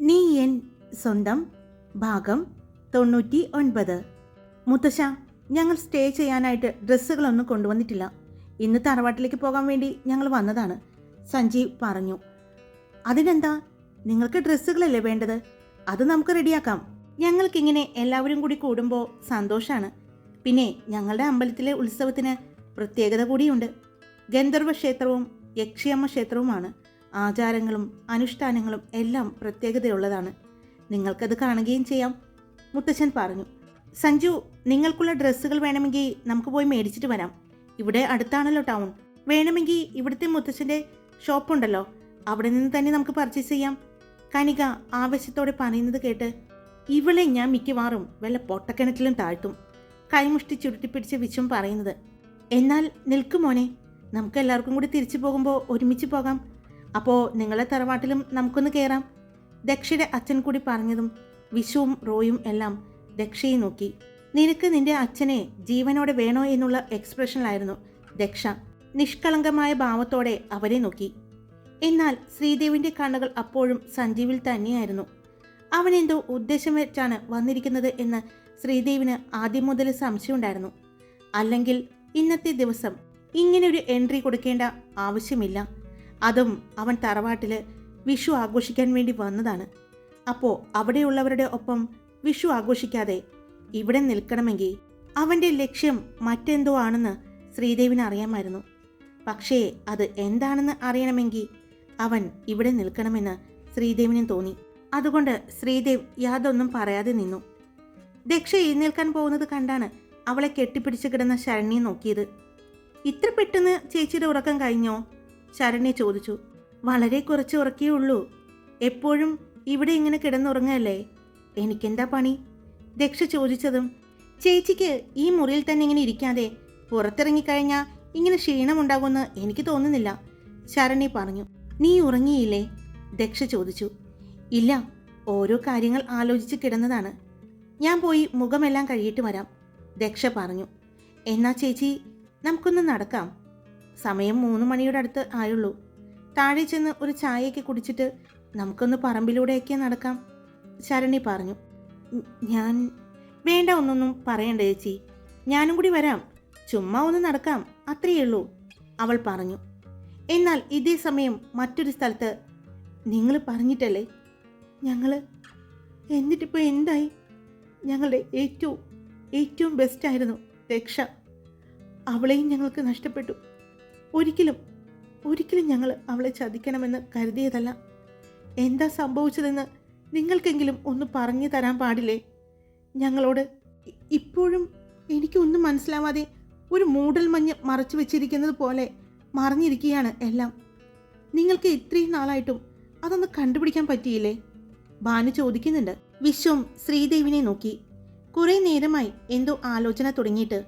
നീ എൻ സ്വന്തം ഭാഗം തൊണ്ണൂറ്റി ഒൻപത് മുത്തശ്ശ ഞങ്ങൾ സ്റ്റേ ചെയ്യാനായിട്ട് ഡ്രസ്സുകളൊന്നും കൊണ്ടുവന്നിട്ടില്ല. ഇന്ന് തറവാട്ടിലേക്ക് പോകാൻ വേണ്ടി ഞങ്ങൾ വന്നതാണ്. സഞ്ജീവ് പറഞ്ഞു. അതിനെന്താ? നിങ്ങൾക്ക് ഡ്രസ്സുകളല്ലേ വേണ്ടത്? അത് നമുക്ക് റെഡിയാക്കാം. ഞങ്ങൾക്കിങ്ങനെ എല്ലാവരും കൂടി കൂടുമ്പോൾ സന്തോഷമാണ് പിന്നെ ഞങ്ങളുടെ അമ്പലത്തിലെ ഉത്സവത്തിന് പ്രത്യേകത കൂടിയുണ്ട്. ഗന്ധർവ ക്ഷേത്രവും യക്ഷിയമ്മ ക്ഷേത്രവുമാണ്. ആചാരങ്ങളും അനുഷ്ഠാനങ്ങളും എല്ലാം പ്രത്യേകതയുള്ളതാണ്. നിങ്ങൾക്കത് കാണുകയും ചെയ്യാം. മുത്തച്ഛൻ പറഞ്ഞു സഞ്ജു നിങ്ങൾക്കുള്ള ഡ്രസ്സുകൾ വേണമെങ്കിൽ നമുക്ക് പോയി മേടിച്ചിട്ട് വരാം. ഇവിടെ അടുത്താണല്ലോ ടൗൺ. വേണമെങ്കിൽ ഇവിടുത്തെ മുത്തച്ഛന്റെ ഷോപ്പുണ്ടല്ലോ. അവിടെ നിന്ന് തന്നെ നമുക്ക് പർച്ചേസ് ചെയ്യാം. കനിക ആവേശത്തോടെ പറയുന്നത് കേട്ട് ഇവളെ ഞാൻ മിക്കവാറും വല്ല പൊട്ടക്കിണറ്റിലും താഴ്ത്തും. കൈമുഷ്ടി ചുരുട്ടിപ്പിടിച്ച് വിച്ചും പറയുന്നത് എന്നാൽ നിൽക്കുമോനെ നമുക്ക് എല്ലാവർക്കും കൂടി തിരിച്ചു പോകുമ്പോൾ ഒരുമിച്ച് പോകാം. അപ്പോൾ നിങ്ങളെ തറവാട്ടിലും നമുക്കൊന്ന് കയറാം ദക്ഷയുടെ അച്ഛൻ കൂടി പറഞ്ഞതും വിഷുവും റോയും എല്ലാം ദക്ഷയെ നോക്കി. നിനക്ക് നിന്റെ അച്ഛനെ ജീവനോടെ വേണോ എന്നുള്ള എക്സ്പ്രഷനിലായിരുന്നു ദക്ഷ നിഷ്കളങ്കമായ ഭാവത്തോടെ അവരെ നോക്കി. എന്നാൽ ശ്രീദേവിന്റെ കണ്ണുകൾ അപ്പോഴും സഞ്ജീവിൽ തന്നെയായിരുന്നു. അവൻ എന്തോ ഉദ്ദേശം വെച്ചാണ് വന്നിരിക്കുന്നത് എന്ന് ശ്രീദേവിന് ആദ്യം മുതൽ സംശയമുണ്ടായിരുന്നു. അല്ലെങ്കിൽ ഇന്നത്തെ ദിവസം ഇങ്ങനെ ഒരു എൻട്രി കൊടുക്കേണ്ട ആവശ്യമില്ല. അതും അവൻ തറവാട്ടിൽ വിഷു ആഘോഷിക്കാൻ വേണ്ടി വന്നതാണ്. അപ്പോൾ അവിടെയുള്ളവരുടെ ഒപ്പം വിഷു ആഘോഷിക്കാതെ ഇവിടെ നിൽക്കണമെങ്കിൽ അവന്റെ ലക്ഷ്യം മറ്റെന്തോ ആണെന്ന് ശ്രീദേവിന് അറിയാമായിരുന്നു. പക്ഷേ അത് എന്താണെന്ന് അറിയണമെങ്കിൽ അവൻ ഇവിടെ നിൽക്കണമെന്ന് ശ്രീദേവിനും തോന്നി. അതുകൊണ്ട് ശ്രീദേവ് യാതൊന്നും പറയാതെ നിന്നു. ദക്ഷ എഴുന്നേൽക്കാൻ പോകുന്നത് കണ്ടാണ് അവളെ കെട്ടിപ്പിടിച്ച് കിടന്ന ശരണ്യെ നോക്കിയത്. ഇത്ര പെട്ടെന്ന് ചേച്ചിയുടെ ഉറക്കം കഴിഞ്ഞോ? ശരണ്യ ചോദിച്ചു വളരെ കുറച്ച് ഉറക്കേ ഉള്ളൂ. എപ്പോഴും ഇവിടെ ഇങ്ങനെ കിടന്നുറങ്ങല്ലേ? എനിക്കെന്താ പണി? ദക്ഷ ചോദിച്ചതും ചേച്ചിക്ക് ഈ മുറിയിൽ തന്നെ ഇങ്ങനെ ഇരിക്കാതെ പുറത്തിറങ്ങിക്കഴിഞ്ഞാൽ ഇങ്ങനെ ക്ഷീണമുണ്ടാകുമെന്ന് എനിക്ക് തോന്നുന്നില്ല. ശരണി പറഞ്ഞു നീ ഉറങ്ങിയില്ലേ? ദക്ഷ ചോദിച്ചു ഇല്ല ഓരോ കാര്യങ്ങൾ ആലോചിച്ച് കിടന്നതാണ്. ഞാൻ പോയി മുഖമെല്ലാം കഴിയിട്ട് വരാം. ദക്ഷ പറഞ്ഞു എന്നാ ചേച്ചി നമുക്കൊന്ന് നടക്കാം. സമയം മൂന്ന് മണിയുടെ അടുത്ത് ആയുള്ളൂ. താഴെ ചെന്ന് ഒരു ചായയൊക്കെ കുടിച്ചിട്ട് നമുക്കൊന്ന് പറമ്പിലൂടെയൊക്കെ നടക്കാം ശരണി പറഞ്ഞു. ഞാൻ വേണ്ട ഒന്നൊന്നും പറയണ്ട ചേച്ചി. ഞാനും കൂടി വരാം. ചുമ്മാ ഒന്ന് നടക്കാം അത്രയേ ഉള്ളൂ അവൾ പറഞ്ഞു. എന്നാൽ ഇതേ സമയം മറ്റൊരു സ്ഥലത്ത് നിങ്ങൾ പറഞ്ഞിട്ടല്ലേ? ഞങ്ങൾ എന്നിട്ടിപ്പോൾ എന്തായി? ഞങ്ങളുടെ ഏറ്റവും ഏറ്റവും ബെസ്റ്റായിരുന്നു രക്ഷ. അവളെയും ഞങ്ങൾക്ക് നഷ്ടപ്പെട്ടു. ഒരിക്കലും ഒരിക്കലും ഞങ്ങൾ അവളെ ചതിക്കണമെന്ന് കരുതിയതല്ല. എന്താ സംഭവിച്ചതെന്ന് നിങ്ങൾക്കെങ്കിലും ഒന്ന് പറഞ്ഞു തരാൻ പാടില്ലേ? ഞങ്ങളോട് ഇപ്പോഴും എനിക്കൊന്നും മനസ്സിലാവാതെ ഒരു മൂടൽ മഞ്ഞ് മറച്ചു വെച്ചിരിക്കുന്നത് പോലെ മറിഞ്ഞിരിക്കുകയാണ് എല്ലാം. നിങ്ങൾക്ക് ഇത്രയും നാളായിട്ടും അതൊന്ന് കണ്ടുപിടിക്കാൻ പറ്റിയില്ലേ? ഭാനു ചോദിക്കുന്നുണ്ട്. വിശ്വം ശ്രീദേവിനെ നോക്കി. കുറെ നേരമായി എന്തോ ആലോചന തുടങ്ങിയിട്ട്.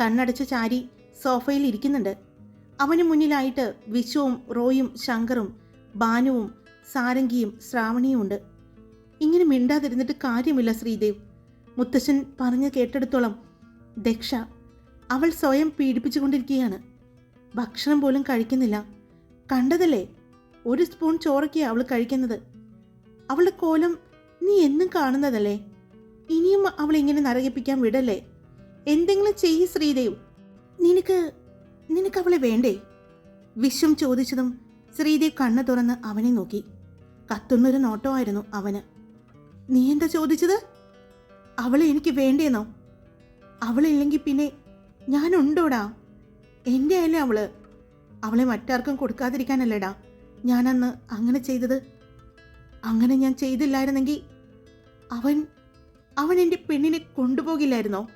കണ്ണടച്ച് ചാരി സോഫയിൽ ഇരിക്കുന്നുണ്ട്. അവന് മുന്നിലായിട്ട് വിശ്വവും റോയും ശങ്കറും ബാനുവും സാരംഗിയും ശ്രാവണിയും ഉണ്ട്. ഇങ്ങനെ മിണ്ടാതിരുന്നിട്ട് കാര്യമില്ല ശ്രീദേവ്. മുത്തശ്ശൻ പറഞ്ഞു കേട്ടെടുത്തോളം ദക്ഷ അവൾ സ്വയം പീഡിപ്പിച്ചുകൊണ്ടിരിക്കുകയാണ്. ഭക്ഷണം പോലും കഴിക്കുന്നില്ല. കണ്ടതല്ലേ? ഒരു സ്പൂൺ ചോറൊക്കെയാണ് അവൾ കഴിക്കുന്നത്. അവളുടെ കോലം നീ എന്നും കാണുന്നതല്ലേ? ഇനിയും അവൾ ഇങ്ങനെ നരകിപ്പിക്കാൻ വിടല്ലേ? എന്തെങ്കിലും ചെയ്യ് ശ്രീദേവ്. നിനക്ക് നിനക്ക് അവളെ വേണ്ടേ? വിശ്വം ചോദിച്ചതും ശ്രീദേവ് കണ്ണു തുറന്ന് അവനെ നോക്കി. കത്തുന്നൊരു നോട്ടമായിരുന്നു അവന്. നീ എന്താ ചോദിച്ചത്? അവളെ എനിക്ക് വേണ്ടേന്നോ? അവളില്ലെങ്കിൽ പിന്നെ ഞാനുണ്ടോടാ? എന്റെ അല്ലേ അവൾ? അവളെ മറ്റാർക്കും കൊടുക്കാതിരിക്കാനല്ലേടാ? ഞാനന്ന് അങ്ങനെ ചെയ്തത്? അങ്ങനെ ഞാൻ ചെയ്തില്ലായിരുന്നെങ്കിൽ അവൻ അവൻ എന്റെ പെണ്ണിനെ കൊണ്ടുപോകില്ലായിരുന്നോ?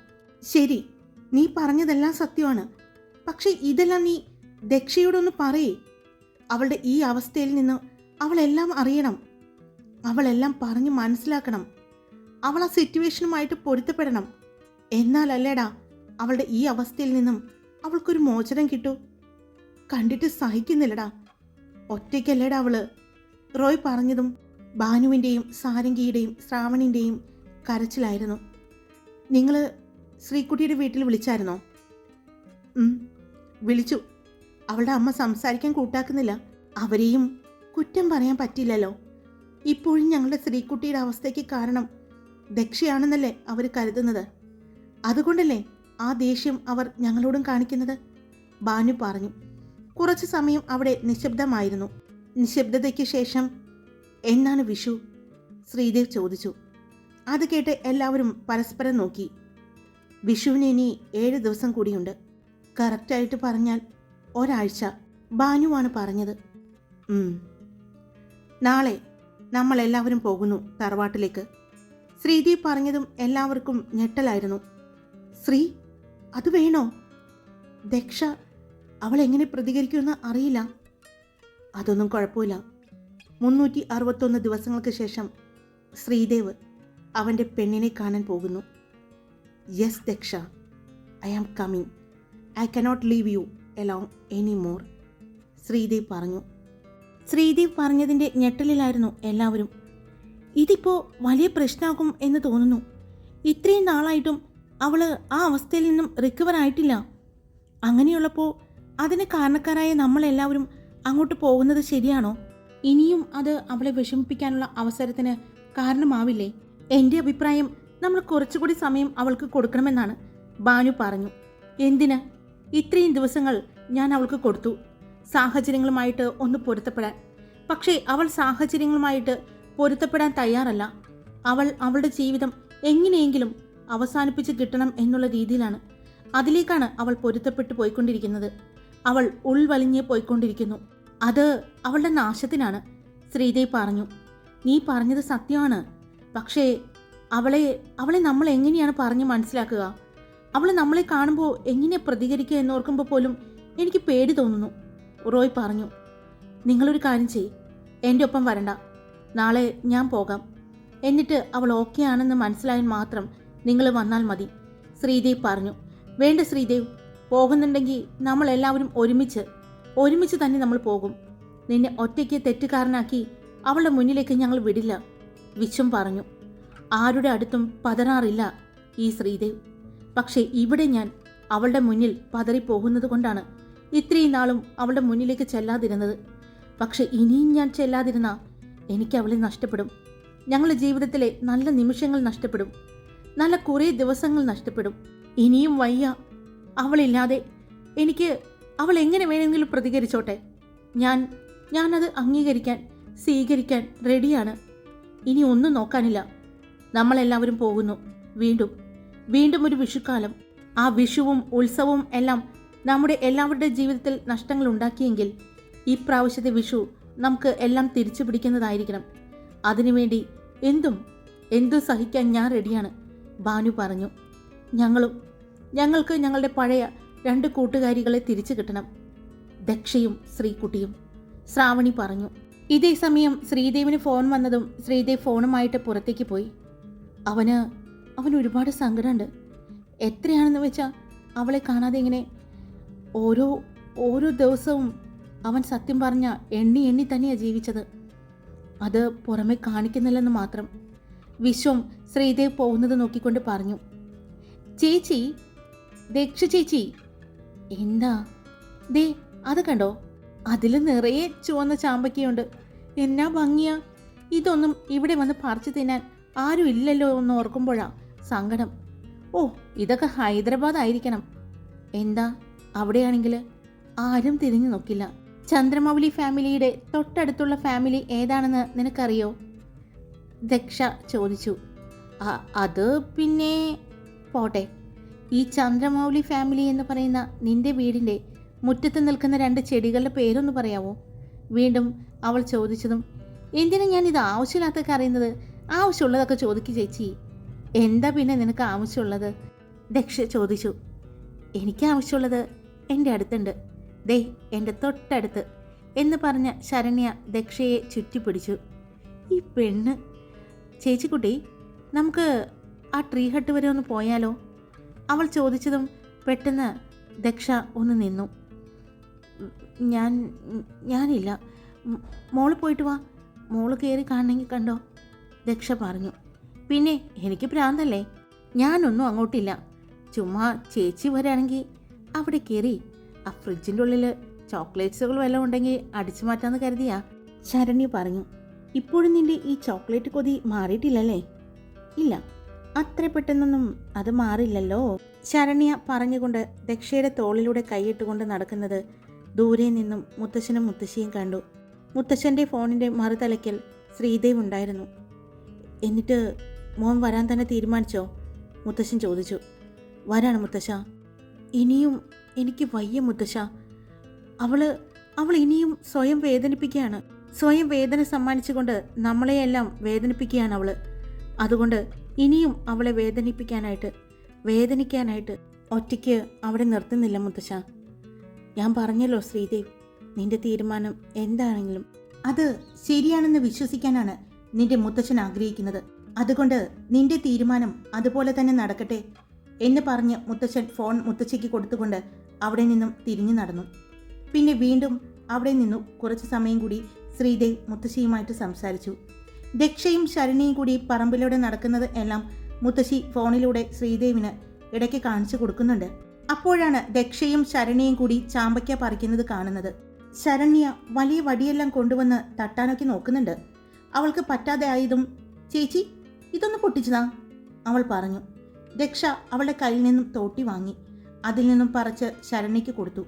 ശരി നീ പറഞ്ഞതെല്ലാം സത്യമാണ്. പക്ഷെ ഇതെല്ലാം നീ ദക്ഷയോടൊന്ന് പറയേ. അവളുടെ ഈ അവസ്ഥയിൽ നിന്ന് അവളെല്ലാം അറിയണം. അവളെല്ലാം പറഞ്ഞ് മനസ്സിലാക്കണം. അവൾ ആ സിറ്റുവേഷനുമായിട്ട് പൊരുത്തപ്പെടണം. എന്നാലല്ലേടാ അവളുടെ ഈ അവസ്ഥയിൽ നിന്നും അവൾക്കൊരു മോചനം കിട്ടൂ? കണ്ടിട്ട് സഹിക്കുന്നില്ലടാ. ഒറ്റയ്ക്കല്ലേടാ അവൾ. റോയ് പറഞ്ഞതും ഭാനുവിന്റെയും സാരംഗിയുടെയും ശ്രാവണിന്റെയും കരച്ചിലായിരുന്നു. നിങ്ങൾ ശ്രീകുട്ടിയുടെ വീട്ടിൽ വിളിച്ചായിരുന്നോ? വിളിച്ചു. അവളുടെ അമ്മ സംസാരിക്കാൻ കൂട്ടാക്കുന്നില്ല. അവരെയും കുറ്റം പറയാൻ പറ്റില്ലല്ലോ ഇപ്പോഴും ഞങ്ങളുടെ സ്ത്രീക്കുട്ടിയുടെ അവസ്ഥയ്ക്ക് കാരണം ദക്ഷയാണെന്നല്ലേ അവർ കരുതുന്നത്. അതുകൊണ്ടല്ലേ ആ ദേഷ്യം അവർ ഞങ്ങളോടും കാണിക്കുന്നത്? ബാനു പറഞ്ഞു. കുറച്ച് സമയം അവിടെ നിശബ്ദമായിരുന്നു. നിശബ്ദതയ്ക്ക് ശേഷം എന്നാണ് വിഷു? ശ്രീദേവ് ചോദിച്ചു. അത് കേട്ട് എല്ലാവരും പരസ്പരം നോക്കി. വിഷുവിന് ഇനി ഏഴ് ദിവസം കൂടിയുണ്ട്. കറക്റ്റായിട്ട് പറഞ്ഞാൽ ഒരാഴ്ച ബാനുവാണ് പറഞ്ഞത്. നാളെ നമ്മളെല്ലാവരും പോകുന്നു തറവാട്ടിലേക്ക്. ശ്രീദീപ് പറഞ്ഞതും എല്ലാവർക്കും ഞെട്ടലായിരുന്നു. ശ്രീ അത് വേണോ? ദക്ഷ അവൾ എങ്ങനെ പ്രതികരിക്കുമെന്ന് അറിയില്ല. അതൊന്നും കുഴപ്പമില്ല. മുന്നൂറ്റി അറുപത്തൊന്ന് ദിവസങ്ങൾക്ക് ശേഷം ശ്രീദേവ് അവന്റെ പെണ്ണിനെ കാണാൻ പോകുന്നു. Yes Daksha I am coming I cannot leave you along any more Sreedev പറഞ്ഞു. ശ്രീദേവ് പറഞ്ഞതിന്റെ ഞെട്ടലിലായിരുന്നു എല്ലാവരും. ഇതിപ്പോൾ വലിയ പ്രശ്നമാകും എന്ന് തോന്നുന്നു. ഇത്രയും നാളായിട്ടും അവൾ ആ അവസ്ഥയിൽ നിന്നും റിക്കവർ ആയിട്ടില്ല. അങ്ങനെയുള്ളപ്പോൾ അതിന് കാരണക്കാരായ നമ്മളെല്ലാവരും അങ്ങോട്ട് പോകുന്നത് ശരിയാണോ? ഇനിയും അത് അവളെ വിഷമിപ്പിക്കാനുള്ള അവസരത്തിന് കാരണമാവില്ലേ? എന്റെ അഭിപ്രായം നമ്മൾ കുറച്ചുകൂടി സമയം അവൾക്ക് കൊടുക്കണമെന്നാണ് ബാനു പറഞ്ഞു. എന്തിന്? ഇത്രയും ദിവസങ്ങൾ ഞാൻ അവൾക്ക് കൊടുത്തു. സാഹചര്യങ്ങളുമായിട്ട് ഒന്ന് പൊരുത്തപ്പെടാൻ. പക്ഷേ അവൾ സാഹചര്യങ്ങളുമായിട്ട് പൊരുത്തപ്പെടാൻ തയ്യാറല്ല. അവൾ അവളുടെ ജീവിതം എങ്ങനെയെങ്കിലും അവസാനിപ്പിച്ച് കിട്ടണം എന്നുള്ള രീതിയിലാണ്. അതിലേക്കാണ് അവൾ പൊരുത്തപ്പെട്ടു പോയിക്കൊണ്ടിരിക്കുന്നത്. അവൾ ഉൾവലിഞ്ഞ് പോയിക്കൊണ്ടിരിക്കുന്നു. അത് അവളുടെ നാശത്തിനാണ്. ശ്രീദേവ് പറഞ്ഞു നീ പറഞ്ഞത് സത്യമാണ്. പക്ഷേ അവളെ അവളെ നമ്മൾ എങ്ങനെയാണ് പറഞ്ഞ് മനസ്സിലാക്കുക? അവൾ നമ്മളെ കാണുമ്പോൾ എങ്ങനെ പ്രതികരിക്കുക എന്നോർക്കുമ്പോൾ പോലും എനിക്ക് പേടി തോന്നുന്നു. റോയ് പറഞ്ഞു നിങ്ങളൊരു കാര്യം ചെയ്യ്. എന്റെ ഒപ്പം വരണ്ട. നാളെ ഞാൻ പോകാം. എന്നിട്ട് അവൾ ഓക്കെ ആണെന്ന് മനസ്സിലായാൽ മാത്രം നിങ്ങൾ വന്നാൽ മതി ശ്രീദേവ് പറഞ്ഞു. വേണ്ട ശ്രീദേവ്. പോകുന്നുണ്ടെങ്കിൽ നമ്മൾ എല്ലാവരും ഒരുമിച്ച് ഒരുമിച്ച് തന്നെ നമ്മൾ പോകും. നിന്നെ ഒറ്റയ്ക്ക് തെറ്റുകാരനാക്കി അവളുടെ മുന്നിലേക്ക് ഞങ്ങൾ വിടില്ല വിശ്വം പറഞ്ഞു. ആരുടെ അടുത്തും പതറാറില്ല ഈ ശ്രീദേവ്. പക്ഷേ ഇവിടെ ഞാൻ അവളുടെ മുന്നിൽ പതറിപ്പോകുന്നത് കൊണ്ടാണ് ഇത്രയും നാളും അവളുടെ മുന്നിലേക്ക് ചെല്ലാതിരുന്നത്. പക്ഷെ ഇനിയും ഞാൻ ചെല്ലാതിരുന്ന എനിക്ക് അവളെ നഷ്ടപ്പെടും. ഞങ്ങളുടെ ജീവിതത്തിലെ നല്ല നിമിഷങ്ങൾ നഷ്ടപ്പെടും. നല്ല കുറേ ദിവസങ്ങൾ നഷ്ടപ്പെടും. ഇനിയും വയ്യ. അവളില്ലാതെ എനിക്ക് അവൾ എങ്ങനെ വേണമെങ്കിലും പ്രതികരിച്ചോട്ടെ. ഞാൻ ഞാനത് അംഗീകരിക്കാൻ സ്വീകരിക്കാൻ റെഡിയാണ്. ഇനി ഒന്നും നോക്കാനില്ല. നമ്മളെല്ലാവരും പോകുന്നു. വീണ്ടും വീണ്ടും ഒരു വിഷുക്കാലം. ആ വിഷുവും ഉത്സവവും എല്ലാം നമ്മുടെ എല്ലാവരുടെ ജീവിതത്തിൽ നഷ്ടങ്ങൾ ഉണ്ടാക്കിയെങ്കിൽ ഈ പ്രാവശ്യത്തെ വിഷു നമുക്ക് എല്ലാം തിരിച്ചു പിടിക്കുന്നതായിരിക്കണം. അതിനുവേണ്ടി എന്തും എന്തും സഹിക്കാൻ ഞാൻ റെഡിയാണ് ബാനു പറഞ്ഞു. ഞങ്ങളും ഞങ്ങൾക്ക് ഞങ്ങളുടെ പഴയ രണ്ട് കൂട്ടുകാരികളെ തിരിച്ചു കിട്ടണം ദക്ഷയും ശ്രീകുട്ടിയും. ശ്രാവണി പറഞ്ഞു. ഇതേ സമയം ശ്രീദേവിന് ഫോൺ വന്നതും ശ്രീദേവ് ഫോണുമായിട്ട് പുറത്തേക്ക് പോയി. അവന് അവന് ഒരുപാട് സങ്കടമുണ്ട്. എത്രയാണെന്ന് വെച്ചാൽ അവളെ കാണാതെ ഇങ്ങനെ ഓരോ ഓരോ ദിവസവും അവൻ സത്യം പറഞ്ഞ എണ്ണി എണ്ണി തന്നെയാണ് ജീവിച്ചത്. അത് പുറമെ കാണിക്കുന്നില്ലെന്ന് മാത്രം വിശ്വം ശ്രീദേവ് പോകുന്നത് നോക്കിക്കൊണ്ട് പറഞ്ഞു. ചേച്ചി ദക്ഷ ചേച്ചി. എന്താ? ദേ അത് കണ്ടോ? അതിൽ നിറയെ ചുവന്ന ചാമ്പയ്ക്കയുണ്ട്. എന്നാ ഭംഗിയാ. ഇതൊന്നും ഇവിടെ വന്ന് പറിച്ചു തിന്നാൻ ആരും ഇല്ലല്ലോ എന്ന് ഓർക്കുമ്പോഴാ സങ്കടം. ഓ ഇതൊക്കെ ഹൈദരാബാദ് ആയിരിക്കണം എന്താ? അവിടെയാണെങ്കിൽ ആരും തിരിഞ്ഞു നോക്കില്ല. ചന്ദ്രമൗലി ഫാമിലിയുടെ തൊട്ടടുത്തുള്ള ഫാമിലി ഏതാണെന്ന് നിനക്കറിയോ? ദക്ഷ ചോദിച്ചു. "അ- അത് പിന്നെ പോട്ടെ. ഈ ചന്ദ്രമൗലി ഫാമിലി എന്ന് പറയുന്ന നിന്റെ വീടിന്റെ മുറ്റത്ത് നിൽക്കുന്ന രണ്ട് ചെടികളുടെ പേരൊന്ന് പറയാവോ? വീണ്ടും അവൾ ചോദിച്ചതും എന്തിനാ ഞാൻ ഇത് ആവശ്യമില്ലാത്തൊക്കെ അറിയുന്നത്? ആവശ്യമുള്ളതൊക്കെ ചോദിക്കുക ചേച്ചി. എന്താ പിന്നെ നിനക്ക് ആവശ്യമുള്ളത്? ദക്ഷ ചോദിച്ചു. എനിക്ക് ആവശ്യമുള്ളത് എന്റെ അടുത്തുണ്ട്. ദേ എന്റെ തൊട്ടടുത്ത് എന്ന് പറഞ്ഞ ശരണ്യ ദക്ഷയെ ചുറ്റിപ്പിടിച്ചു. ഈ പെണ്ണ്. ചേച്ചിക്കുട്ടി നമുക്ക് ആ ട്രീ ഹട്ട് വരെ ഒന്ന് പോയാലോ? അവൾ ചോദിച്ചതും പെട്ടെന്ന് ദക്ഷ ഒന്ന് നിന്നു. ഞാൻ ഞാനില്ല. മോൾ പോയിട്ട് വാ. മോൾ കയറി കാണണമെങ്കിൽ കണ്ടോ? ദക്ഷ പറഞ്ഞു. പിന്നെ എനിക്ക് ഭ്രാന്തല്ലേ? ഞാനൊന്നും അങ്ങോട്ടില്ല. ചുമ്മാ ചേച്ചി വരാണെങ്കിൽ അവിടെ കയറി ആ ഫ്രിഡ്ജിന്റെ ഉള്ളിൽ ചോക്ലേറ്റ്സുകൾ വല്ലതും ഉണ്ടെങ്കിൽ അടിച്ചു മാറ്റാമെന്ന് കരുതിയാ. ശരണ്യ പറഞ്ഞു ഇപ്പോഴും നിന്റെ ഈ ചോക്ലേറ്റ് കൊതി മാറിയിട്ടില്ലല്ലേ? ഇല്ല അത്ര പെട്ടെന്നൊന്നും അത് മാറില്ലല്ലോ. ശരണ്യ പറഞ്ഞുകൊണ്ട് ദക്ഷയുടെ തോളിലൂടെ കൈയിട്ടുകൊണ്ട് നടക്കുന്നത് ദൂരെ നിന്നും മുത്തശ്ശനും മുത്തശ്ശിയും കണ്ടു. മുത്തശ്ശന്റെ ഫോണിന്റെ മറുതലയ്ക്കൽ ശ്രീദേവ് ഉണ്ടായിരുന്നു. എന്നിട്ട് മോൻ വരാൻ തന്നെ തീരുമാനിച്ചോ? മുത്തശ്ശൻ ചോദിച്ചു. വരാണ് മുത്തശ്ശ. ഇനിയും എനിക്ക് വയ്യ മുത്തശ്ശ. അവൾ അവൾ ഇനിയും സ്വയം വേദനിപ്പിക്കുകയാണ്. സ്വയം വേദന സമ്മാനിച്ചുകൊണ്ട് നമ്മളെയെല്ലാം വേദനിപ്പിക്കുകയാണ് അവൾ. അതുകൊണ്ട് ഇനിയും അവളെ വേദനിപ്പിക്കാനായിട്ട് വേദനിക്കാനായിട്ട് ഒറ്റയ്ക്ക് അവിടെ നിർത്തുന്നില്ല മുത്തശ്ശ. ഞാൻ പറഞ്ഞല്ലോ ശ്രീദേവ് നിന്റെ തീരുമാനം എന്താണെങ്കിലും. അത് ശരിയാണെന്ന് വിശ്വസിക്കാനാണ് നിന്റെ മുത്തച്ഛൻ ആഗ്രഹിക്കുന്നത്. അതുകൊണ്ട് നിന്റെ തീരുമാനം അതുപോലെ തന്നെ നടക്കട്ടെ എന്ന് പറഞ്ഞ് മുത്തച്ഛൻ ഫോൺ മുത്തച്ഛയ്ക്ക് കൊടുത്തുകൊണ്ട് അവിടെ നിന്നും തിരിഞ്ഞു നടന്നു. പിന്നെ വീണ്ടും അവിടെ നിന്നു കുറച്ച് സമയം കൂടി ശ്രീദേവ് മുത്തശ്ശിയുമായിട്ട് സംസാരിച്ചു. ദക്ഷയും ശരണിയും കൂടി പറമ്പിലൂടെ നടക്കുന്നത് എല്ലാം മുത്തശ്ശി ഫോണിലൂടെ ശ്രീദേവിന് ഇടയ്ക്ക് കാണിച്ചു കൊടുക്കുന്നുണ്ട്. അപ്പോഴാണ് ദക്ഷയും ശരണിയും കൂടി ചാമ്പയ്ക്ക പറിക്കുന്നത് കാണുന്നത്. ശരണ്യ വലിയ വടിയെല്ലാം കൊണ്ടുവന്ന് തട്ടാനൊക്കെ നോക്കുന്നുണ്ട്. അവൾക്ക് പറ്റാതെ ആയതും ചേച്ചി ഇതൊന്ന് പൊട്ടിച്ചതാ. അവൾ പറഞ്ഞു. ദക്ഷ അവളുടെ കയ്യിൽ നിന്നും തോട്ടി വാങ്ങി. അതിൽ നിന്നും പറിച്ച് ശരണിക്ക് കൊടുത്തു.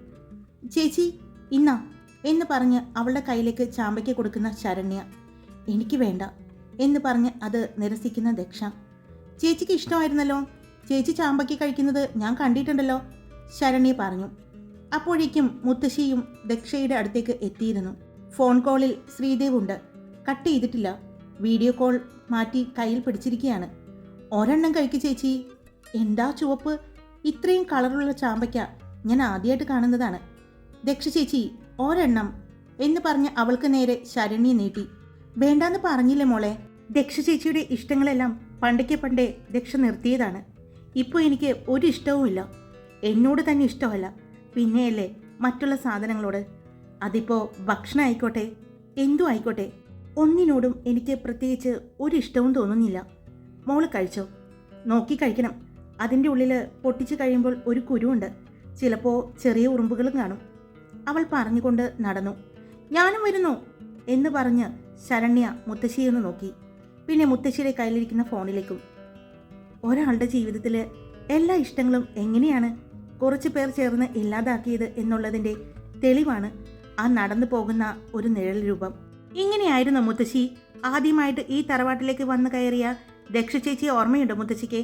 ചേച്ചി ഇന്നാ എന്ന് പറഞ്ഞ് അവളുടെ കയ്യിലേക്ക് ചാമ്പയ്ക്ക് കൊടുക്കുന്ന ശരണ്യ എനിക്ക് വേണ്ട എന്ന് പറഞ്ഞ് അത് നിരസിക്കുന്ന ദക്ഷ ചേച്ചിക്ക് ഇഷ്ടമായിരുന്നല്ലോ. ചേച്ചി ചാമ്പയ്ക്ക് കഴിക്കുന്നത് ഞാൻ കണ്ടിട്ടുണ്ടല്ലോ ശരണ്യ പറഞ്ഞു. അപ്പോഴേക്കും മുത്തശ്ശിയും ദക്ഷയുടെ അടുത്തേക്ക് എത്തിയിരുന്നു. ഫോൺ കോളിൽ ശ്രീദേവ് ഉണ്ട്. കട്ട് ചെയ്തിട്ടില്ല. വീഡിയോ കോൾ മാറ്റി കയ്യിൽ പിടിച്ചിരിക്കുകയാണ്. ഒരെണ്ണം കഴിക്ക് ചേച്ചി. എന്താ ചുവപ്പ്? ഇത്രയും കളറുള്ള ചാമ്പയ്ക്ക ഞാൻ ആദ്യമായിട്ട് കാണുന്നതാണ്. ദക്ഷ ചേച്ചി ഒരെണ്ണം എന്ന് പറഞ്ഞ് അവൾക്ക് നേരെ ശരണ്യ നീട്ടി. വേണ്ടാന്ന് പറഞ്ഞില്ലേ മോളെ? ദക്ഷ ചേച്ചിയുടെ ഇഷ്ടങ്ങളെല്ലാം പണ്ടയ്ക്ക് പണ്ടേ ദക്ഷ നിർത്തിയതാണ്. ഇപ്പോൾ എനിക്ക് ഒരു ഇഷ്ടവുമില്ല എന്നോട് തന്നെ ഇഷ്ടമല്ല. പിന്നെയല്ലേ മറ്റുള്ള സാധനങ്ങളോട്. അതിപ്പോൾ ഭക്ഷണം ആയിക്കോട്ടെ എന്തു ആയിക്കോട്ടെ. ഒന്നിനോടും എനിക്ക് പ്രത്യേകിച്ച് ഒരു ഇഷ്ടവും തോന്നുന്നില്ല. മോൾ കഴിച്ചോ? നോക്കി കഴിക്കണം. അതിന്റെ ഉള്ളിൽ പൊട്ടിച്ച് കഴിയുമ്പോൾ ഒരു കുരുവുണ്ട്. ചിലപ്പോൾ ചെറിയ ഉറുമ്പുകളും കാണും. അവൾ പറഞ്ഞുകൊണ്ട് നടന്നു. ഞാനും വരുന്നു എന്ന് പറഞ്ഞ് ശരണ്യ മുത്തശ്ശിയൊന്ന് നോക്കി. പിന്നെ മുത്തശ്ശിയുടെ കയ്യിലിരിക്കുന്ന ഫോണിലേക്കും. ഒരാളുടെ ജീവിതത്തിൽ എല്ലാ ഇഷ്ടങ്ങളും എങ്ങനെയാണ് കുറച്ച് പേർ ചേർന്ന് ഇല്ലാതാക്കിയത് എന്നുള്ളതിന്റെ തെളിവാണ് ആ നടന്നു പോകുന്ന ഒരു നിഴൽ രൂപം. ഇങ്ങനെയായിരുന്നു മുത്തശ്ശി. ആദ്യമായിട്ട് ഈ തറവാട്ടിലേക്ക് വന്നു കയറിയ ദക്ഷ ചേച്ചിയെ ഓർമ്മയുണ്ടോ മുത്തശ്ശിക്ക്?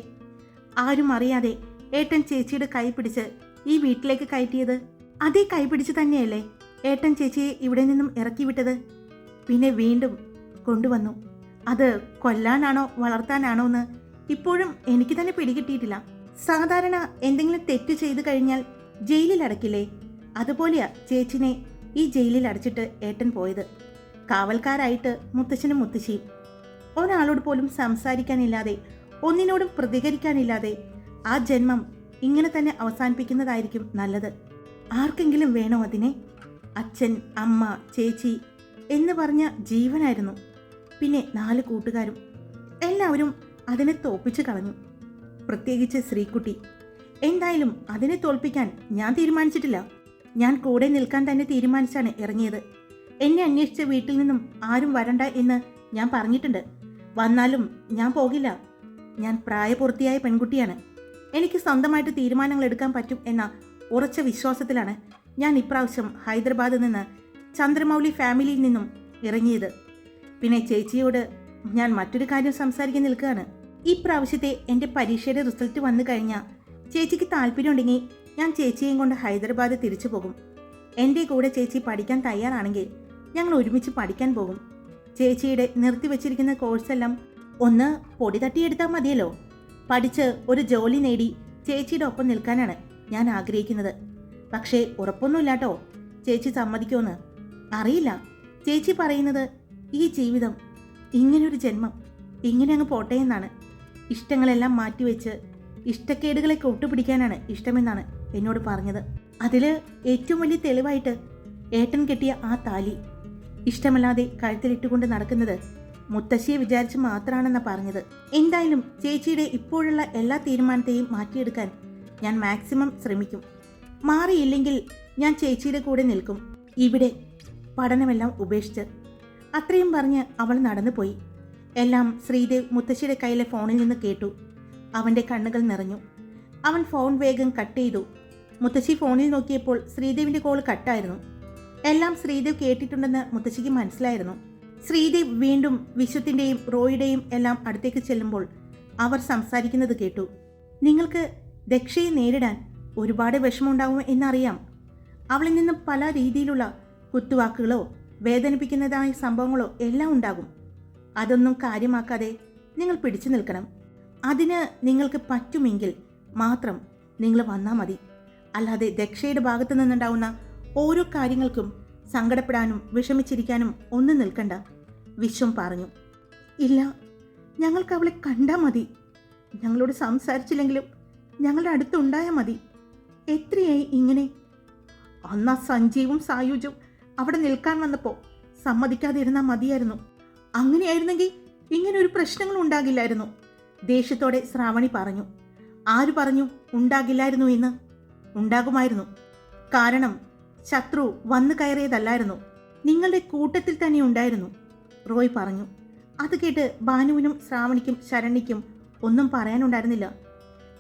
ആരും അറിയാതെ ഏട്ടൻ ചേച്ചിയുടെ കൈ പിടിച്ച് ഈ വീട്ടിലേക്ക് കയറ്റിയത്. അതേ കൈ പിടിച്ച് തന്നെയല്ലേ ഏട്ടൻ ചേച്ചിയെ ഇവിടെ നിന്നും ഇറക്കി വിട്ടത്. പിന്നെ വീണ്ടും കൊണ്ടുവന്നു. അത് കൊല്ലാനാണോ വളർത്താനാണോ എന്ന് ഇപ്പോഴും എനിക്ക് തന്നെ പിടികിട്ടിയിട്ടില്ല. സാധാരണ എന്തെങ്കിലും തെറ്റ് ചെയ്തു കഴിഞ്ഞാൽ ജയിലിൽ അടക്കില്ലേ അതുപോലെയാ ചേച്ചിനെ ഈ ജയിലിൽ അടച്ചിട്ട് ഏട്ടൻ പോയത്. കാവൽക്കാരായിട്ട് മുത്തശ്ശനും മുത്തശ്ശിയും. ഒരാളോട് പോലും സംസാരിക്കാനില്ലാതെ ഒന്നിനോടും പ്രതികരിക്കാനില്ലാതെ ആ ജന്മം ഇങ്ങനെ തന്നെ അവസാനിപ്പിക്കുന്നതായിരിക്കും നല്ലത്. ആർക്കെങ്കിലും വേണോ അതിനെ? അച്ഛൻ അമ്മ ചേച്ചി എന്ന് പറഞ്ഞ ജീവനായിരുന്നു. പിന്നെ നാല് കൂട്ടുകാരും എല്ലാവരും അതിനെ തോൽപ്പിച്ചു കളഞ്ഞു. പ്രത്യേകിച്ച് ശ്രീകുട്ടി. എന്തായാലും അതിനെ തോൽപ്പിക്കാൻ ഞാൻ തീരുമാനിച്ചിട്ടില്ല. ഞാൻ കൂടെ നിൽക്കാൻ തന്നെ തീരുമാനിച്ചാണ് ഇറങ്ങിയത്. എന്നെ അന്വേഷിച്ച വീട്ടിൽ നിന്നും ആരും വരണ്ട എന്ന് ഞാൻ പറഞ്ഞിട്ടുണ്ട്. വന്നാലും ഞാൻ പോകില്ല. ഞാൻ പ്രായപൂർത്തിയായ പെൺകുട്ടിയാണ്. എനിക്ക് സ്വന്തമായിട്ട് തീരുമാനങ്ങൾ എടുക്കാൻ പറ്റും എന്ന ഉറച്ച വിശ്വാസത്തിലാണ് ഞാൻ ഇപ്രാവശ്യം ഹൈദരാബാദിൽ നിന്ന് ചന്ദ്രമൗലി ഫാമിലിയിൽ നിന്നും ഇറങ്ങിയത്. പിന്നെ ചേച്ചിയോട് ഞാൻ മറ്റൊരു കാര്യം സംസാരിക്കാൻ നിൽക്കുകയാണ്. ഈ പ്രാവശ്യത്തെ എന്റെ പരീക്ഷയുടെ റിസൾട്ട് വന്നു കഴിഞ്ഞാൽ ചേച്ചിക്ക് താല്പര്യമുണ്ടെങ്കിൽ ഞാൻ ചേച്ചിയെയും കൊണ്ട് ഹൈദരാബാദ് തിരിച്ചു പോകും. എന്റെ കൂടെ ചേച്ചി പഠിക്കാൻ തയ്യാറാണെങ്കിൽ ഞങ്ങൾ ഒരുമിച്ച് പഠിക്കാൻ പോകും. ചേച്ചിയുടെ നിർത്തിവെച്ചിരിക്കുന്ന കോഴ്സെല്ലാം ഒന്ന് പൊടി തട്ടിയെടുത്താൽ മതിയല്ലോ. പഠിച്ച് ഒരു ജോലി നേടി ചേച്ചിയുടെ ഒപ്പം നിൽക്കാനാണ് ഞാൻ ആഗ്രഹിക്കുന്നത്. പക്ഷേ ഉറപ്പൊന്നുമില്ലാട്ടോ. ചേച്ചി സമ്മതിക്കുമെന്ന്. അറിയില്ല. ചേച്ചി പറയുന്നത് ഈ ജീവിതം ഇങ്ങനൊരു ജന്മം ഇങ്ങനെ അങ്ങ് പോട്ടെ എന്നാണ്. ഇഷ്ടങ്ങളെല്ലാം മാറ്റിവെച്ച് ഇഷ്ടക്കേടുകളെ കൂട്ടുപിടിക്കാനാണ് ഇഷ്ടമെന്നാണ് എന്നോട് പറഞ്ഞത്. അതിൽ ഏറ്റവും വലിയ തെളിവായിട്ട് ഏട്ടൻ കെട്ടിയ ആ താലി ഇഷ്ടമല്ലാതെ കഴുത്തിലിട്ടുകൊണ്ട് നടക്കുന്നത് മുത്തശ്ശിയെ വിചാരിച്ച് മാത്രമാണെന്ന പറഞ്ഞത്. എന്തായാലും ചേച്ചിയുടെ ഇപ്പോഴുള്ള എല്ലാ തീരുമാനത്തെയും മാറ്റിയെടുക്കാൻ ഞാൻ മാക്സിമം ശ്രമിക്കും. മാറിയില്ലെങ്കിൽ ഞാൻ ചേച്ചിയുടെ കൂടെ നിൽക്കും. ഇവിടെ പഠനമെല്ലാം ഉപേക്ഷിച്ച്. അത്രയും പറഞ്ഞ് അവൾ നടന്നുപോയി. എല്ലാം ശ്രീദേവ് മുത്തശ്ശിയുടെ കയ്യിലെ ഫോണിൽ നിന്ന് കേട്ടു. അവന്റെ കണ്ണുകൾ നിറഞ്ഞു. അവൻ ഫോൺ വേഗം കട്ട് ചെയ്തു. മുത്തശ്ശി ഫോണിൽ നോക്കിയപ്പോൾ ശ്രീദേവിന്റെ കോൾ കട്ടായിരുന്നു. എല്ലാം ശ്രീദേവ് കേട്ടിട്ടുണ്ടെന്ന് മുത്തശ്ശിക്ക് മനസ്സിലായിരുന്നു. ശ്രീദേവ് വീണ്ടും വിശ്വത്തിന്റെയും റോയുടെയും എല്ലാം അടുത്തേക്ക് ചെല്ലുമ്പോൾ അവർ സംസാരിക്കുന്നത് കേട്ടു. നിങ്ങൾക്ക് ദക്ഷയെ നേരിടാൻ ഒരുപാട് വിഷമമുണ്ടാവും എന്നറിയാം. അവളിൽ നിന്ന് പല രീതിയിലുള്ള കുത്തുവാക്കുകളോ വേദനിപ്പിക്കുന്നതായ സംഭവങ്ങളോ എല്ലാം ഉണ്ടാകും. അതൊന്നും കാര്യമാക്കാതെ നിങ്ങൾ പിടിച്ചു നിൽക്കണം. അതിന് നിങ്ങൾക്ക് പറ്റുമെങ്കിൽ മാത്രം നിങ്ങൾ വന്നാൽ മതി. അല്ലാതെ ദക്ഷയുടെ ഭാഗത്തു നിന്നുണ്ടാവുന്ന ഓരോ കാര്യങ്ങൾക്കും സങ്കടപ്പെടാനും വിഷമിച്ചിരിക്കാനും ഒന്നും നിൽക്കണ്ട. വിശ്വം പറഞ്ഞു. ഇല്ല ഞങ്ങൾക്ക് അവളെ കണ്ടാൽ മതി. ഞങ്ങളോട് സംസാരിച്ചില്ലെങ്കിലും ഞങ്ങളുടെ അടുത്തുണ്ടായാൽ മതി. എത്രയായി ഇങ്ങനെ? അന്ന് ആ സഞ്ജീവും സായുജും അവിടെ നിൽക്കാൻ വന്നപ്പോൾ സമ്മതിക്കാതിരുന്നാൽ മതിയായിരുന്നു. അങ്ങനെയായിരുന്നെങ്കിൽ ഇങ്ങനെ ഒരു പ്രശ്നങ്ങളും ഉണ്ടാകില്ലായിരുന്നു. ദേഷ്യത്തോടെ ശ്രാവണി പറഞ്ഞു. ആര് പറഞ്ഞു ഉണ്ടാകില്ലായിരുന്നു എന്ന്? ഉണ്ടാകുമായിരുന്നു. കാരണം ശത്രു വന്നു കയറിയതല്ലായിരുന്നു. നിങ്ങളുടെ കൂട്ടത്തിൽ തന്നെ ഉണ്ടായിരുന്നു റോയ് പറഞ്ഞു. അത് കേട്ട് ഭാനുവിനും ശ്രാവണിക്കും ശരണിക്കും ഒന്നും പറയാനുണ്ടായിരുന്നില്ല.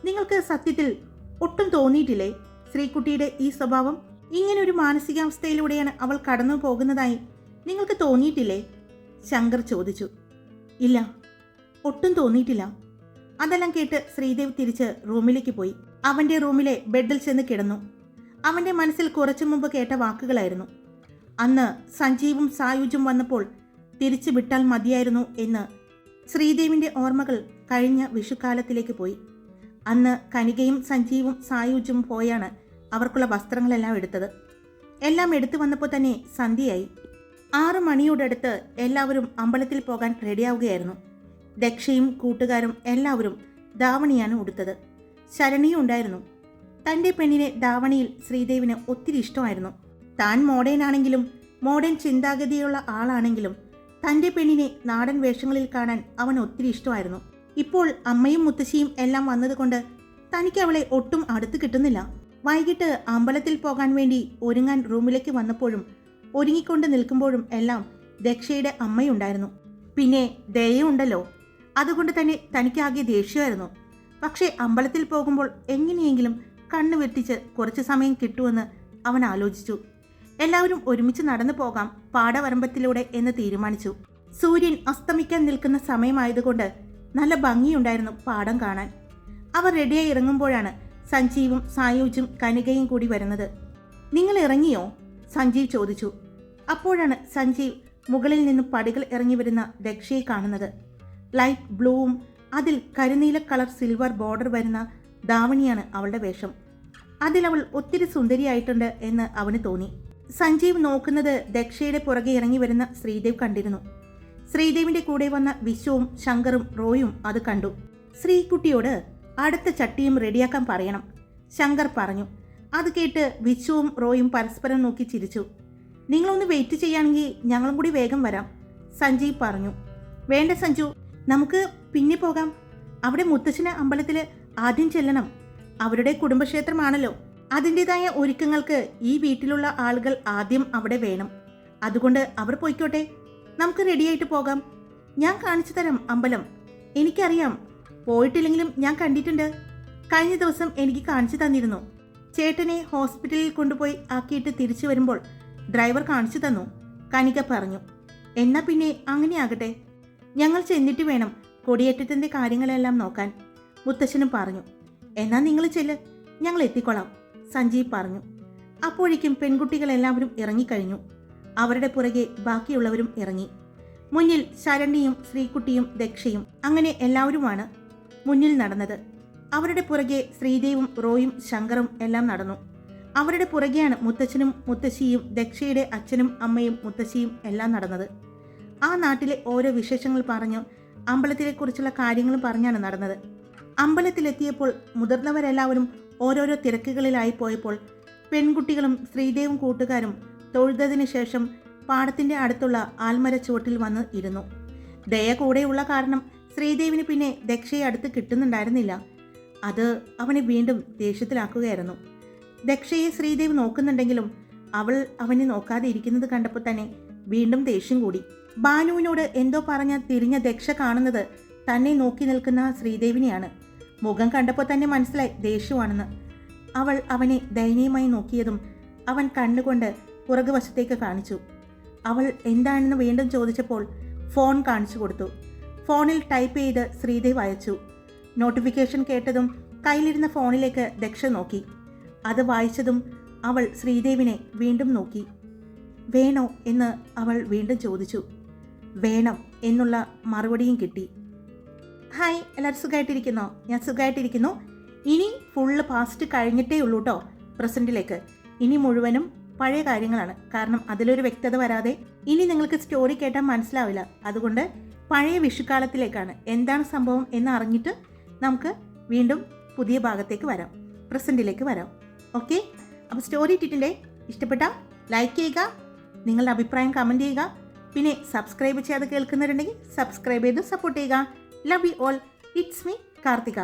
നിങ്ങൾക്ക് സത്യത്തിൽ ഒട്ടും തോന്നിയിട്ടില്ലേ? ശ്രീകുട്ടിയുടെ ഈ സ്വഭാവം ഇങ്ങനൊരു മാനസികാവസ്ഥയിലൂടെയാണ് അവൾ കടന്നു പോകുന്നതായി നിങ്ങൾക്ക് തോന്നിയിട്ടില്ലേ? ശങ്കർ ചോദിച്ചു. ഇല്ല ഒട്ടും തോന്നിയിട്ടില്ല. അതെല്ലാം കേട്ട് ശ്രീദേവ് തിരിച്ച് റൂമിലേക്ക് പോയി. അവന്റെ റൂമിലെ ബെഡിൽ ചെന്ന് കിടന്നു. അവന്റെ മനസ്സിൽ കുറച്ചു മുമ്പ് കേട്ട വാക്കുകളായിരുന്നു. അന്ന് സഞ്ജീവും സായുജും വന്നപ്പോൾ തിരിച്ചു വിട്ടാൽ മതിയായിരുന്നു എന്ന് ശ്രീദേവിന്റെ ഓർമ്മകൾ കഴിഞ്ഞ വിഷുക്കാലത്തിലേക്ക് പോയി. അന്ന് കനികയും സഞ്ജീവും സായുജും പോയാണ് അവർക്കുള്ള വസ്ത്രങ്ങളെല്ലാം എടുത്തത്. എല്ലാം എടുത്തു വന്നപ്പോൾ തന്നെ സന്ധ്യയായി. ആറു മണിയോടടുത്ത് എല്ലാവരും അമ്പലത്തിൽ പോകാൻ റെഡിയാവുകയായിരുന്നു. ദക്ഷയും കൂട്ടുകാരും എല്ലാവരും ധാവണിയാണ് ഉടുത്തത്. ശരണിയും ഉണ്ടായിരുന്നു. തന്റെ പെണ്ണിനെ ധാവണിയിൽ ശ്രീദേവിന് ഒത്തിരി ഇഷ്ടമായിരുന്നു. താൻ മോഡേൺ ആണെങ്കിലും മോഡേൺ ചിന്താഗതിയുള്ള ആളാണെങ്കിലും തന്റെ പെണ്ണിനെ നാടൻ വേഷങ്ങളിൽ കാണാൻ അവൻ ഒത്തിരി ഇഷ്ടമായിരുന്നു. ഇപ്പോൾ അമ്മയും മുത്തശ്ശിയും എല്ലാം വന്നതുകൊണ്ട് തനിക്ക് അവളെ ഒട്ടും അടുത്ത് കിട്ടുന്നില്ല. വൈകിട്ട് അമ്പലത്തിൽ പോകാൻ വേണ്ടി ഒരുങ്ങാൻ റൂമിലേക്ക് വന്നപ്പോഴും ഒരുങ്ങിക്കൊണ്ട് നിൽക്കുമ്പോഴും എല്ലാം ദക്ഷയുടെ അമ്മയുണ്ടായിരുന്നു. പിന്നെ ദയുണ്ടല്ലോ അതുകൊണ്ട് തന്നെ തനിക്കാകെ ദേഷ്യമായിരുന്നു. പക്ഷേ അമ്പലത്തിൽ പോകുമ്പോൾ എങ്ങനെയെങ്കിലും കണ്ണു വെട്ടിച്ച് കുറച്ച് സമയം കിട്ടുമെന്ന് അവൻ ആലോചിച്ചു. എല്ലാവരും ഒരുമിച്ച് നടന്നു പോകാം പാടവരമ്പത്തിലൂടെ എന്ന് തീരുമാനിച്ചു. സൂര്യൻ അസ്തമിക്കാൻ നിൽക്കുന്ന സമയമായതുകൊണ്ട് നല്ല ഭംഗിയുണ്ടായിരുന്നു പാടം കാണാൻ. അവർ റെഡിയായി ഇറങ്ങുമ്പോഴാണ് സഞ്ജീവും സായൂജും കനികയും കൂടി വരുന്നത്. നിങ്ങൾ ഇറങ്ങിയോ? സഞ്ജീവ് ചോദിച്ചു. അപ്പോഴാണ് സഞ്ജീവ് മുകളിൽ നിന്ന് പടികൾ ഇറങ്ങി വരുന്ന ദക്ഷയെ കാണുന്നത്. ലൈറ്റ് ബ്ലൂവും അതിൽ കരിനീല കളർ സിൽവർ ബോർഡർ വരുന്ന ധാവണിയാണ് അവളുടെ വേഷം. അതിലവൾ ഒത്തിരി സുന്ദരിയായിട്ടുണ്ട് എന്ന് അവന് തോന്നി. സഞ്ജീവ് നോക്കുന്നത് ദക്ഷയുടെ പുറകെ ഇറങ്ങി വരുന്ന ശ്രീദേവ് കണ്ടിരുന്നു. ശ്രീദേവിന്റെ കൂടെ വന്ന വിശ്വവും ശങ്കറും റോയും അത് കണ്ടു. ശ്രീകുട്ടിയോട് അടുത്ത ചട്ടിയും റെഡിയാക്കാൻ പറയണം. ശങ്കർ പറഞ്ഞു. അത് കേട്ട് വിശ്വവും റോയും പരസ്പരം നോക്കി ചിരിച്ചു. നിങ്ങളൊന്ന് വെയിറ്റ് ചെയ്യുകയാണെങ്കിൽ ഞങ്ങളും കൂടി വേഗം വരാം സഞ്ജീവ് പറഞ്ഞു. വേണ്ട സഞ്ജു നമുക്ക് പിന്നെ പോകാം. അവിടെ മുത്തശ്ശിന് അമ്പലത്തിൽ ആദ്യം ചെല്ലണം. അവരുടെ കുടുംബക്ഷേത്രമാണല്ലോ. അതിന്റെതായ ഒരുക്കങ്ങൾക്ക് ഈ വീട്ടിലുള്ള ആളുകൾ ആദ്യം അവിടെ വേണം. അതുകൊണ്ട് അവർ പോയിക്കോട്ടെ. നമുക്ക് റെഡിയായിട്ട് പോകാം. ഞാൻ കാണിച്ചു തരാം അമ്പലം. എനിക്കറിയാം. പോയിട്ടില്ലെങ്കിലും ഞാൻ കണ്ടിട്ടുണ്ട്. കഴിഞ്ഞ ദിവസം എനിക്ക് കാണിച്ചു തന്നിരുന്നു. ചേട്ടനെ ഹോസ്പിറ്റലിൽ കൊണ്ടുപോയി ആക്കിയിട്ട് തിരിച്ചു വരുമ്പോൾ ഡ്രൈവർ കാണിച്ചു തന്നു. കനിക പറഞ്ഞു എന്നാ പിന്നെ അങ്ങനെയാകട്ടെ ഞങ്ങൾ ചെന്നിട്ട് വേണം കൊടിയേറ്റത്തിന്റെ കാര്യങ്ങളെല്ലാം നോക്കാൻ. മുത്തശ്ശനും പറഞ്ഞു എന്നാ നിങ്ങൾ ചെല്ല് ഞങ്ങൾ എത്തിക്കൊള്ളാം സഞ്ജീവ് പറഞ്ഞു. അപ്പോഴേക്കും പെൺകുട്ടികളെല്ലാവരും ഇറങ്ങിക്കഴിഞ്ഞു. അവരുടെ പുറകെ ബാക്കിയുള്ളവരും ഇറങ്ങി. മുന്നിൽ ശരണ്യയും ശ്രീകുട്ടിയും ദക്ഷയും അങ്ങനെ എല്ലാവരുമാണ് മുന്നിൽ നടന്നത്. അവരുടെ പുറകെ ശ്രീദേവും റോയും ശങ്കറും എല്ലാം നടന്നു. അവരുടെ പുറകെയാണ് മുത്തച്ഛനും മുത്തശ്ശിയും ദക്ഷയുടെ അച്ഛനും അമ്മയും മുത്തശ്ശിയും എല്ലാം നടന്നത്. ആ നാട്ടിലെ ഓരോ വിശേഷങ്ങൾ പറഞ്ഞു അമ്പലത്തിനെക്കുറിച്ചുള്ള കാര്യങ്ങളും പറഞ്ഞാണ് നടന്നത്. അമ്പലത്തിലെത്തിയപ്പോൾ മുതിർന്നവരെല്ലാവരും ഓരോരോ തിരക്കുകളിലായി പോയപ്പോൾ പെൺകുട്ടികളും ശ്രീദേവും കൂട്ടുകാരും തൊഴുതതിന് ശേഷം പാടത്തിന്റെ അടുത്തുള്ള ആൽമര ചുവട്ടിൽ വന്ന് ഇരുന്നു. ദയ കൂടെയുള്ള കാരണം ശ്രീദേവിന് പിന്നെ ദക്ഷയെ അടുത്ത് കിട്ടുന്നുണ്ടായിരുന്നില്ല. അത് അവനെ വീണ്ടും ദേഷ്യത്തിലാക്കുകയായിരുന്നു. ദക്ഷയെ ശ്രീദേവ് നോക്കുന്നുണ്ടെങ്കിലും അവൾ അവനെ നോക്കാതെ ഇരിക്കുന്നത് കണ്ടപ്പോൾ തന്നെ വീണ്ടും ദേഷ്യം കൂടി. ബാനുവിനോട് എന്തോ പറഞ്ഞ തിരിഞ്ഞ ദക്ഷ കാണുന്നത് തന്നെ നോക്കി നിൽക്കുന്ന ശ്രീദേവിനെയാണ്. മുഖം കണ്ടപ്പോൾ തന്നെ മനസ്സിലായി ദേഷ്യമാണെന്ന്. അവൾ അവനെ ദയനീയമായി നോക്കിയതും അവൻ കണ്ണുകൊണ്ട് പുറകുവശത്തേക്ക് കാണിച്ചു. അവൾ എന്താണെന്ന് വീണ്ടും ചോദിച്ചപ്പോൾ ഫോൺ കാണിച്ചു കൊടുത്തു. ഫോണിൽ ടൈപ്പ് ചെയ്ത് ശ്രീദേവ് അയച്ചു. നോട്ടിഫിക്കേഷൻ കേട്ടതും കയ്യിലിരുന്ന ഫോണിലേക്ക് ദക്ഷ നോക്കി. അത് വായിച്ചതും അവൾ ശ്രീദേവിനെ വീണ്ടും നോക്കി. വേണോ എന്ന് അവൾ വീണ്ടും ചോദിച്ചു. വേണം എന്നുള്ള മറുപടിയും കിട്ടി. ഹായ് എല്ലാവരും സുഖമായിട്ടിരിക്കുന്നോ ഞാൻ സുഖമായിട്ടിരിക്കുന്നു ഇനി ഫുള്ള് പാസ്റ്റ് കഴിഞ്ഞിട്ടേ ഉള്ളൂ കേട്ടോ പ്രസന്റിലേക്ക് ഇനി മുഴുവനും പഴയ കാര്യങ്ങളാണ്. കാരണം അതിലൊരു വ്യക്തത വരാതെ ഇനി നിങ്ങൾക്ക് സ്റ്റോറി കേട്ടാൽ മനസ്സിലാവില്ല. അതുകൊണ്ട് പഴയ വിഷുക്കാലത്തിലേക്കാണ്. എന്താണ് സംഭവം എന്ന് അറിഞ്ഞിട്ട് നമുക്ക് വീണ്ടും പുതിയ ഭാഗത്തേക്ക് വരാം. പ്രസന്റിലേക്ക് വരാം. ഓക്കെ അപ്പോൾ സ്റ്റോറി ഇട്ടിട്ടില്ലേ ഇഷ്ടപ്പെട്ട ലൈക്ക് ചെയ്യുക നിങ്ങളുടെ അഭിപ്രായം കമന്റ് ചെയ്യുക. പിന്നെ സബ്സ്ക്രൈബ് ചെയ്യാതെ കേൾക്കുന്നവരുണ്ടെങ്കിൽ സബ്സ്ക്രൈബ് ചെയ്ത് സപ്പോർട്ട് ചെയ്യുക. Love you all it's me Karthika